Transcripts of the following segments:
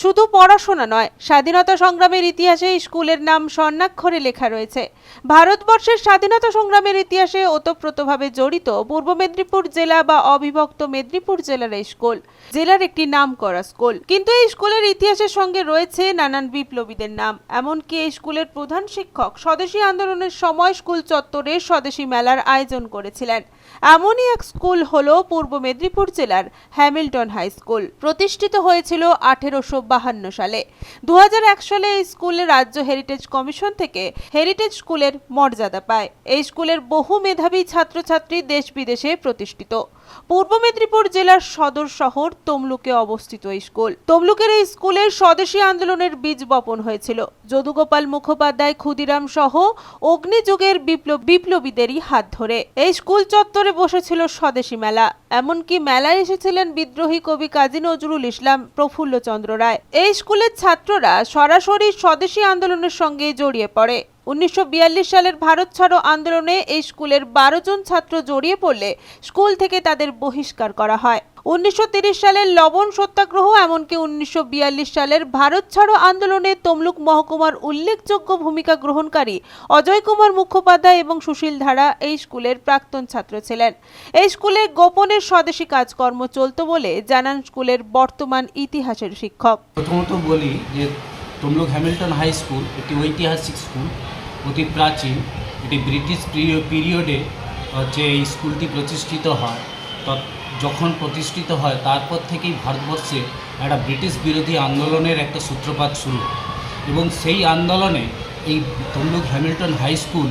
শুধু পড়াশোনা নয়, স্বাধীনতা সংগ্রামের ইতিহাসে স্কুলের নাম স্বর্ণাক্ষরে লেখা রয়েছে। ভারতবর্ষের স্বাধীনতা সংগ্রামের ইতিহাসে ওতপ্রোতভাবে জড়িত পূর্ব মেদিনীপুর জেলা বা অবিভক্ত মেদিনীপুর জেলার এই স্কুল, জেলার একটি নাম করা স্কুল। কিন্তু এই স্কুলের ইতিহাসের সঙ্গে রয়েছে নানান বিপ্লবীদের নাম। এমনকি এই স্কুলের প্রধান শিক্ষক স্বদেশী আন্দোলনের সময় স্কুল চত্বরে স্বদেশী মেলার আয়োজন করেছিলেন। এমনই এক স্কুল হল পূর্ব মেদিনীপুর জেলার হ্যামিল্টন হাই স্কুল। প্রতিষ্ঠিত হয়েছিল আঠেরোশো বাহান্ন সালে। দু সালে এই স্কুলে রাজ্য হেরিটেজ কমিশন থেকে হেরিটেজ স্কুলের মর্যাদা পায়। এই স্কুলের বহু মেধাবী ছাত্রছাত্রী দেশ বিদেশে প্রতিষ্ঠিত। পূর্ব মেদিনীপুর জেলার সদর শহর তমলুকে অবস্থিত এই স্কুল। তমলুকের এই স্কুলে স্বদেশী আন্দোলনের বীজ বপন হয়েছিল। যদুগোপাল মুখোপাধ্যায়, ক্ষুদিরাম সহ অগ্নিযুগের বিপ্লব বিপ্লবীদেরই হাত ধরে। এই স্কুল চত্বরে বসেছিল স্বদেশী মেলা। এমনকি মেলায় এসেছিলেন বিদ্রোহী কবি কাজী নজরুল ইসলাম প্রফুল্ল চন্দ্র রায়। এই স্কুলের ছাত্ররা সরাসরি স্বদেশী আন্দোলনের সঙ্গে জড়িয়ে পড়ে। উনিশশো বিয়াল্লিশ সালের ভারত ছাড়ো আন্দোলনে এই স্কুলের বারো জন ছাত্র জড়িয়ে পড়লে স্কুল থেকে তাদের বহিষ্কার করা হয়। উনিশশো সালের লবণ সত্যাগ্রহ, এমনকি উনিশশো বিয়াল্লিশ সালের ভারত ছাড়ো আন্দোলনে তমলুক মহকুমার উল্লেখযোগ্য ভূমিকা গ্রহণকারী অজয় কুমার মুখোপাধ্যায় এবং সুশীল ধারা এই স্কুলের প্রাক্তন ছাত্র ছিলেন। এই স্কুলে গোপনে স্বদেশী কাজকর্ম চলত বলে জানান স্কুলের বর্তমান ইতিহাসের শিক্ষক। প্রথমত বলি যে তমলুক হ্যামিল্টন হাই স্কুল একটি ঐতিহাসিক স্কুল, অতি প্রাচীন, এটি ব্রিটিশ পিরিয়- পিরিয়ডে হচ্ছে এই স্কুলটি প্রতিষ্ঠিত হয় যখন প্রতিষ্ঠিত হয়, তারপর থেকেই ভারতবর্ষে একটা ব্রিটিশ বিরোধী আন্দোলনের একটা সূত্রপাত শুরু। এবং সেই আন্দোলনে এই তমলুক হ্যামিল্টন হাই স্কুল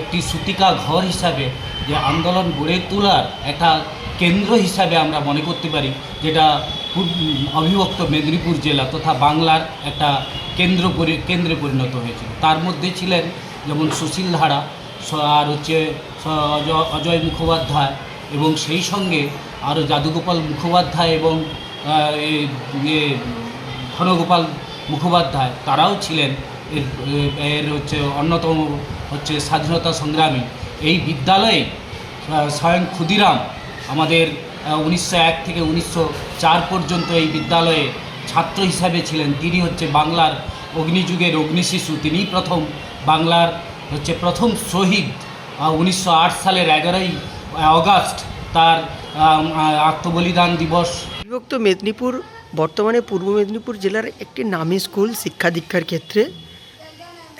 একটি সূতিকা ঘর হিসাবে যে আন্দোলন গড়ে তোলার একটা কেন্দ্র হিসাবে আমরা মনে করতে পারি, যেটা অবিভক্ত মেদিনীপুর জেলা তথা বাংলার একটা কেন্দ্র কেন্দ্রে পরিণত হয়েছিল। তার মধ্যে ছিলেন যেমন সুশীল ধারা আর হচ্ছে অজয় মুখোপাধ্যায় এবং সেই সঙ্গে আরও যাদুগোপাল মুখোপাধ্যায় এবং ঘনগোপাল মুখোপাধ্যায়, তারাও ছিলেন এর এর হচ্ছে অন্যতম হচ্ছে স্বাধীনতা সংগ্রামী। এই বিদ্যালয়ে স্বয়ং ক্ষুদিরাম আমাদের উনিশশো এক থেকে উনিশশো চার পর্যন্ত এই বিদ্যালয়ে ছাত্র হিসাবে ছিলেন। তিনি হচ্ছে বাংলার অগ্নিযুগের অগ্নিশিশু। তিনিই প্রথম বাংলার হচ্ছে প্রথম শহীদ উনিশশো আট সালের এগারোই অগাস্ট তার আত্মবলিদান দিবস। বিভক্ত মেদিনীপুর বর্তমানে পূর্ব মেদিনীপুর জেলার একটি নামী স্কুল শিক্ষা দীক্ষার ক্ষেত্রে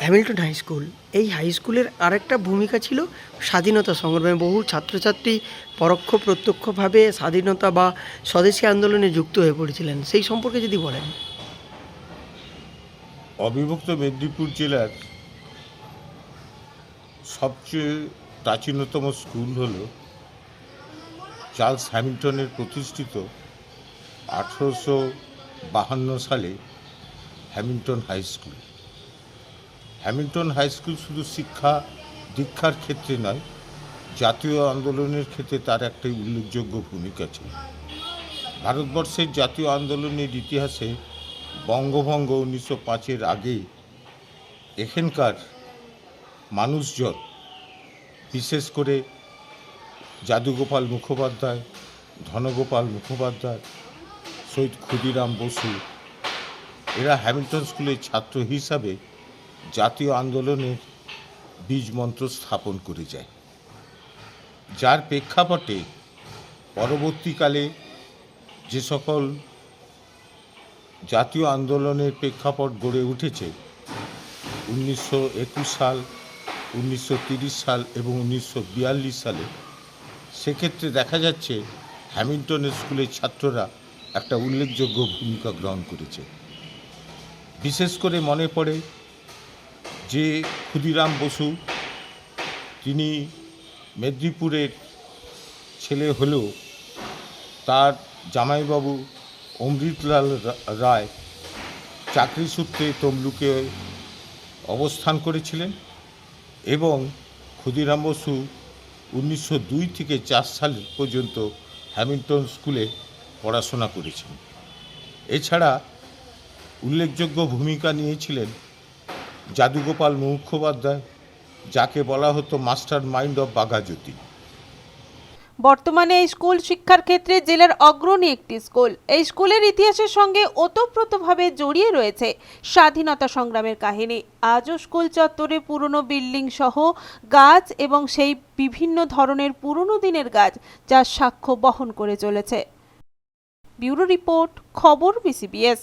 হ্যামিল্টন হাই স্কুল। এই হাই স্কুলের আরেকটা ভূমিকা ছিল স্বাধীনতা সংগ্রামে। বহু ছাত্রছাত্রী পরোক্ষ প্রত্যক্ষভাবে স্বাধীনতা বা স্বদেশী আন্দোলনে যুক্ত হয়ে পড়েছিলেন। সেই সম্পর্কে যদি বলেন। অবিভক্ত মেদিনীপুর জেলার সবচেয়ে প্রাচীনতম স্কুল হল চার্লস হ্যামিল্টনের প্রতিষ্ঠিত আঠেরোশো বাহান্ন সালে Hamilton high school. Hamilton high school শুধু শিক্ষা দীক্ষার ক্ষেত্রে নয়, জাতীয় আন্দোলনের ক্ষেত্রে তার একটি উল্লেখযোগ্য ভূমিকা ছিল। ভারতবর্ষের জাতীয় আন্দোলনের ইতিহাসে বঙ্গভঙ্গ উনিশশো পাঁচের আগে এখানকার মানুষজন, বিশেষ করে যাদুগোপাল মুখোপাধ্যায়, ধনগোপাল মুখোপাধ্যায় শহীদ ক্ষুদিরাম বসু। এরা হ্যামিল্টন স্কুলের ছাত্র হিসাবে জাতীয় আন্দোলনের বীজ মন্ত্র স্থাপন করে যায়। যার প্রেক্ষাপটে পরবর্তীকালে যে সকল জাতীয় আন্দোলনের প্রেক্ষাপট গড়ে উঠেছে, উনিশশো একুশ সাল, উনিশশো সাল এবং উনিশশো বিয়াল্লিশ সালে সেক্ষেত্রে দেখা যাচ্ছে হ্যামিল্টন স্কুলের ছাত্ররা একটা উল্লেখযোগ্য ভূমিকা গ্রহণ করেছে। বিশেষ করে মনে পড়ে যে ক্ষুদিরাম বসু, তিনি মেদিনীপুরের ছেলে হলেও তার জামাইবাবু অমৃতলাল রায় চাকরি সূত্রে তমলুকে অবস্থান করেছিলেন এবং ক্ষুদিরাম বসু উনিশশো দুই থেকে চার সাল পর্যন্ত হ্যামিল্টন স্কুলে পড়াশোনা করেছেন। এছাড়া উল্লেখযোগ্য ভূমিকা নিয়েছিলেন যাদুগোপাল মুখোপাধ্যায়, যাকে বলা হতো মাস্টার মাইন্ড অফ বাঘাজ্যোতি। বর্তমানে এই স্কুল শিক্ষার ক্ষেত্রে জেলার অগ্রণী একটি স্কুল। এই স্কুলের ইতিহাসের সঙ্গে ওতপ্রোতভাবে জড়িয়ে রয়েছে স্বাধীনতা সংগ্রামের কাহিনী। আজও স্কুল চত্বরে পুরনো বিল্ডিং সহ গাছ এবং সেই বিভিন্ন ধরনের পুরনো দিনের গাছ যা সাক্ষ্য বহন করে চলেছে। ব্যুরো রিপোর্ট, খবর বিসিবিএস।